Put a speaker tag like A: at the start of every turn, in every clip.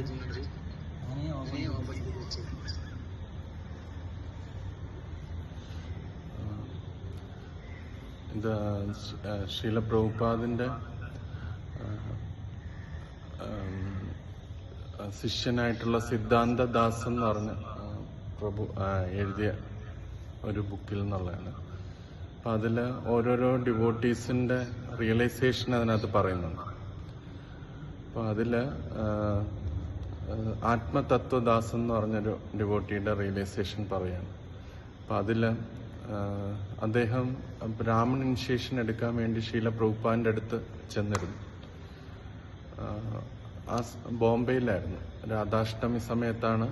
A: രാജ്യങ്ങളിൽ
B: അങ്ങനെ ശീല ശിഷ്യനായിട്ടുള്ള സിദ്ധാന്ത ദാസ് എന്ന് പറഞ്ഞ പ്രഭു എഴുതിയ ഒരു ബുക്കിൽ നിന്നുള്ളതാണ്. അപ്പം അതിൽ ഓരോരോ ഡിവോട്ടീസിന്റെ റിയലൈസേഷൻ അതിനകത്ത് പറയുന്നുണ്ട്. അപ്പോൾ അതിൽ ആത്മതത്വദാസ് എന്ന് പറഞ്ഞൊരു ഡിവോട്ടിയുടെ റിയലൈസേഷൻ പറയാണ്. അപ്പം അതിൽ അദ്ദേഹം ബ്രാഹ്മൺ ഇനിഷ്യേഷൻ എടുക്കാൻ വേണ്ടി ശീല പ്രഭുപ്പാന്റെ അടുത്ത് ചെന്നിരുന്നു. ആ ബോംബെയിലായിരുന്നു. രാധാഷ്ടമി സമയത്താണ്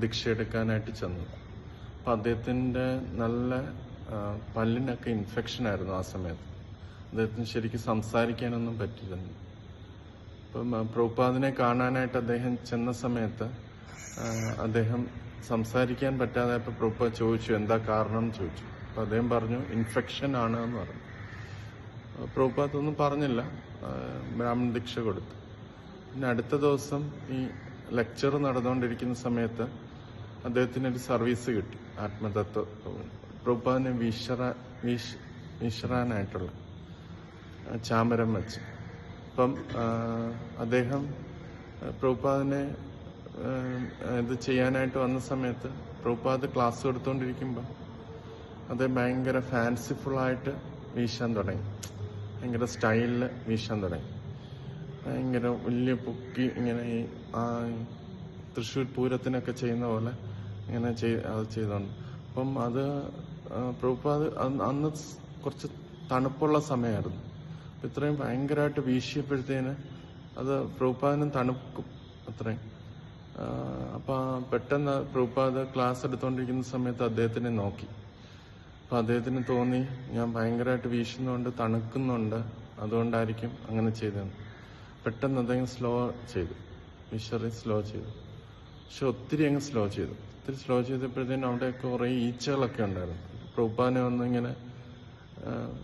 B: ദീക്ഷ എടുക്കാനായിട്ട് ചെന്നത്. അപ്പം അദ്ദേഹത്തിന്റെ നല്ല പല്ലിനൊക്കെ ഇൻഫെക്ഷൻ ആയിരുന്നു ആ സമയത്ത്. അദ്ദേഹത്തിന് ശരിക്കും സംസാരിക്കാനൊന്നും പറ്റിയിരുന്നു അപ്പം ആ, പ്രഭുപാദിനെ കാണാനായിട്ട് അദ്ദേഹം ചെന്ന സമയത്ത് അദ്ദേഹം സംസാരിക്കാൻ പറ്റാതെ പറ്റാതായപ്പോൾ പ്രഭുപാദ് ചോദിച്ചു എന്താ കാരണം? ചോദിച്ചു. അപ്പം അദ്ദേഹം പറഞ്ഞു ഇൻഫെക്ഷൻ ആണ് എന്ന് പറഞ്ഞു. പ്രഭുപാദ് ഒന്നും പറഞ്ഞില്ല. ബ്രാഹ്മണ ദീക്ഷ കൊടുത്തു. പിന്നെ അടുത്ത ദിവസം ഈ ലെക്ചർ നടന്നുകൊണ്ടിരിക്കുന്ന സമയത്ത് അദ്ദേഹത്തിന് ഒരു സർവീസ് കിട്ടി ആത്മതത്വ. പ്രഭുപാദിനെ വിശ്ര വീശ് വീശ്വരാനായിട്ടുള്ള ചാമരം വെച്ച്. അപ്പം അദ്ദേഹം പ്രഭുപാദിനെ ഇത് ചെയ്യാനായിട്ട് വന്ന സമയത്ത് പ്രഭുപാദ് ക്ലാസ് എടുത്തുകൊണ്ടിരിക്കുമ്പോൾ അത് ഭയങ്കര ഫാൻസിഫുള്ളായിട്ട് വീശാൻ തുടങ്ങി. ഭയങ്കര സ്റ്റൈലിൽ വീശാൻ തുടങ്ങി. ഭയങ്കര വലിയ പൊക്കി ഇങ്ങനെ ഈ തൃശ്ശൂർ പൂരത്തിനൊക്കെ ചെയ്യുന്ന പോലെ ഇങ്ങനെ ചെയ് അത് ചെയ്തോണ്ട്. അപ്പം അത് പ്രഭുപാദ് അന്ന് കുറച്ച് തണുപ്പുള്ള സമയമായിരുന്നു ഇത്രയും ഭയങ്കരമായിട്ട് വീശിയപ്പോഴത്തേന് അത് പ്രൂപ്പാദിനും തണുക്കും അത്രയും. അപ്പൊ പെട്ടെന്ന് പ്രഭുപാദ് ക്ലാസ് എടുത്തുകൊണ്ടിരിക്കുന്ന സമയത്ത് അദ്ദേഹത്തിനെ നോക്കി. അപ്പൊ അദ്ദേഹത്തിന് തോന്നി ഞാൻ ഭയങ്കരമായിട്ട് വീശുന്നുണ്ട് തണുക്കുന്നുണ്ട് അതുകൊണ്ടായിരിക്കും അങ്ങനെ ചെയ്തതെന്ന്. പെട്ടെന്ന് അദ്ദേഹം സ്ലോ ചെയ്തു. വിഷറി സ്ലോ ചെയ്തു. പക്ഷെ ഒത്തിരി അങ്ങ് സ്ലോ ചെയ്തു. ഒത്തിരി സ്ലോ ചെയ്തപ്പോഴത്തേനും അവിടെ കുറേ ഈച്ചകളൊക്കെ ഉണ്ടായിരുന്നു. പ്രഭുപാദിനെ വന്ന് ഇങ്ങനെ ആ,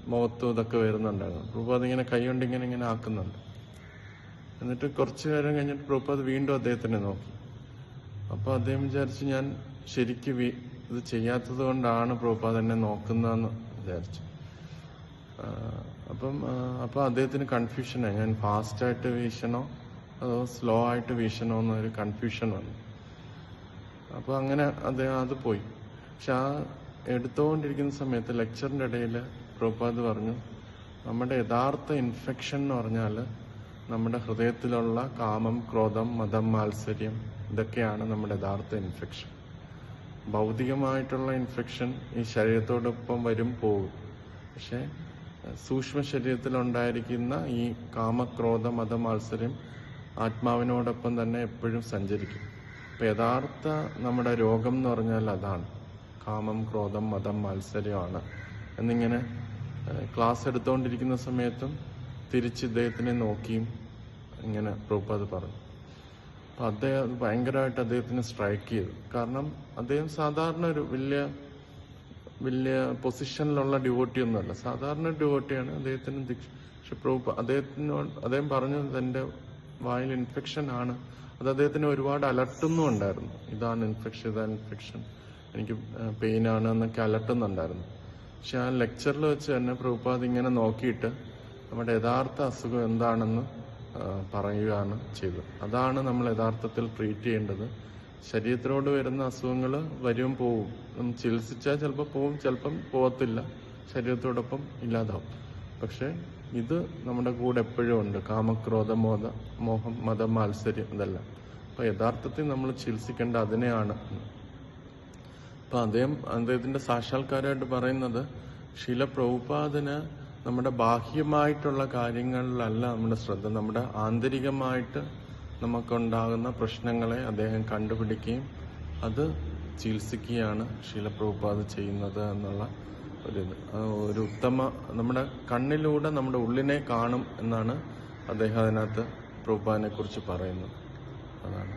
B: മുഖത്തും ഇതൊക്കെ വരുന്നുണ്ടായിരുന്നു. പ്രഭു അതിങ്ങനെ കൈ കൊണ്ട് ഇങ്ങനെ ഇങ്ങനെ ആക്കുന്നുണ്ട്. എന്നിട്ട് കുറച്ചു നേരം കഴിഞ്ഞിട്ട് പ്രഭുപാദ് വീണ്ടും അദ്ദേഹത്തിനെ നോക്കി. അപ്പോൾ അദ്ദേഹം വിചാരിച്ചു ഞാൻ ശരിക്ക് ഇത് ചെയ്യാത്തത് കൊണ്ടാണ് പ്രഭുപാദ് എന്നെ നോക്കുന്നതെന്ന് വിചാരിച്ചു. അപ്പം അപ്പൊ അപ്പോൾ അദ്ദേഹത്തിന് കൺഫ്യൂഷനായി ഞാൻ ഫാസ്റ്റായിട്ട് വീശണോ അതോ സ്ലോ ആയിട്ട് വീശണോ എന്നൊരു കൺഫ്യൂഷൻ വന്നു. അപ്പോൾ അങ്ങനെ അദ്ദേഹം അത് പോയി. പക്ഷെ ആ എടുത്തുകൊണ്ടിരിക്കുന്ന സമയത്ത് ലെക്ചറിന്റെ ഇടയിൽ പ്രഭുപാദ് പറഞ്ഞു നമ്മുടെ യഥാർത്ഥ ഇൻഫെക്ഷൻ എന്ന് പറഞ്ഞാൽ നമ്മുടെ ഹൃദയത്തിലുള്ള കാമം ക്രോധം മതം മാത്സര്യം ഇതൊക്കെയാണ് നമ്മുടെ യഥാർത്ഥ ഇൻഫെക്ഷൻ ഭൗതികമായിട്ടുള്ള ഇൻഫെക്ഷൻ ഈ ശരീരത്തോടൊപ്പം വരും പോകും പക്ഷേ സൂക്ഷ്മ ശരീരത്തിലുണ്ടായിരിക്കുന്ന ഈ കാമക്രോധ മത മാത്സര്യം ആത്മാവിനോടൊപ്പം തന്നെ എപ്പോഴും സഞ്ചരിക്കും. അപ്പൊ യഥാർത്ഥ നമ്മുടെ രോഗം എന്ന് പറഞ്ഞാൽ അതാണ്. കാമം ക്രോധം മതം മാത്സര്യമാണ്. എന്നിങ്ങനെ ക്ലാസ് എടുത്തുകൊണ്ടിരിക്കുന്ന സമയത്തും തിരിച്ച് ഇദ്ദേഹത്തിനെ നോക്കിയും ഇങ്ങനെ പ്രഭുപാദ് പറഞ്ഞു. അപ്പൊ അദ്ദേഹം ഭയങ്കരമായിട്ട് അദ്ദേഹത്തിന് സ്ട്രൈക്ക് ചെയ്തു. കാരണം അദ്ദേഹം സാധാരണ ഒരു വലിയ വലിയ പൊസിഷനിലുള്ള ഡ്യൂട്ടി ഒന്നുമല്ല. സാധാരണ ഡിവോട്ടിയാണ് അദ്ദേഹത്തിന് ദീക്ഷ പക്ഷെ അദ്ദേഹത്തിനോട് അദ്ദേഹം പറഞ്ഞത് തന്റെ വായിൽ ഇൻഫെക്ഷൻ ആണ്. അത് അദ്ദേഹത്തിന് ഒരുപാട് അലട്ടുന്നുണ്ടായിരുന്നു ഇതാണ് ഇൻഫെക്ഷൻ ഇതാണ് ഇൻഫെക്ഷൻ എനിക്ക് പെയിൻ ആണ് എന്നൊക്കെ അലട്ടുന്നുണ്ടായിരുന്നു. പക്ഷെ ആ ലെക്ചറിൽ വെച്ച് തന്നെ പ്രഭുപാദ് ഇങ്ങനെ നോക്കിയിട്ട് നമ്മുടെ യഥാർത്ഥ അസുഖം എന്താണെന്ന് പറയുകയാണ് ചെയ്തത്. അതാണ് നമ്മൾ യഥാർത്ഥത്തിൽ ട്രീറ്റ് ചെയ്യേണ്ടത്. ശരീരത്തിനോട് വരുന്ന അസുഖങ്ങൾ വരും പോവും. ചികിത്സിച്ചാൽ ചിലപ്പോൾ പോവും ചിലപ്പം പോകത്തില്ല ശരീരത്തോടൊപ്പം ഇല്ലാതാവും. പക്ഷെ ഇത് നമ്മുടെ കൂടെ എപ്പോഴും ഉണ്ട്. കാമക്രോധ മോദ മോഹം മതം മാത്സര്യം ഇതെല്ലാം. അപ്പൊ യഥാർത്ഥത്തിൽ നമ്മൾ ചികിത്സിക്കേണ്ട അതിനെയാണ് അപ്പൊ അദ്ദേഹം അദ്ദേഹത്തിന്റെ സാക്ഷാത്കാരമായിട്ട് പറയുന്നത് ശില പ്രഭുപാദന് നമ്മുടെ ബാഹ്യമായിട്ടുള്ള കാര്യങ്ങളിലല്ല നമ്മുടെ ശ്രദ്ധ നമ്മുടെ ആന്തരികമായിട്ട് നമുക്കുണ്ടാകുന്ന പ്രശ്നങ്ങളെ അദ്ദേഹം കണ്ടുപിടിക്കുകയും അത് ചികിത്സിക്കുകയാണ് ശീലപ്രഭുപാദ് ചെയ്യുന്നത് എന്നുള്ള ഒരു ഇത്. ഒരു ഉത്തമ നമ്മുടെ കണ്ണിലൂടെ നമ്മുടെ ഉള്ളിനെ കാണും എന്നാണ് അദ്ദേഹം അതിനകത്ത് പ്രഭുപാദിനെ കുറിച്ച് പറയുന്നത്. അതാണ്.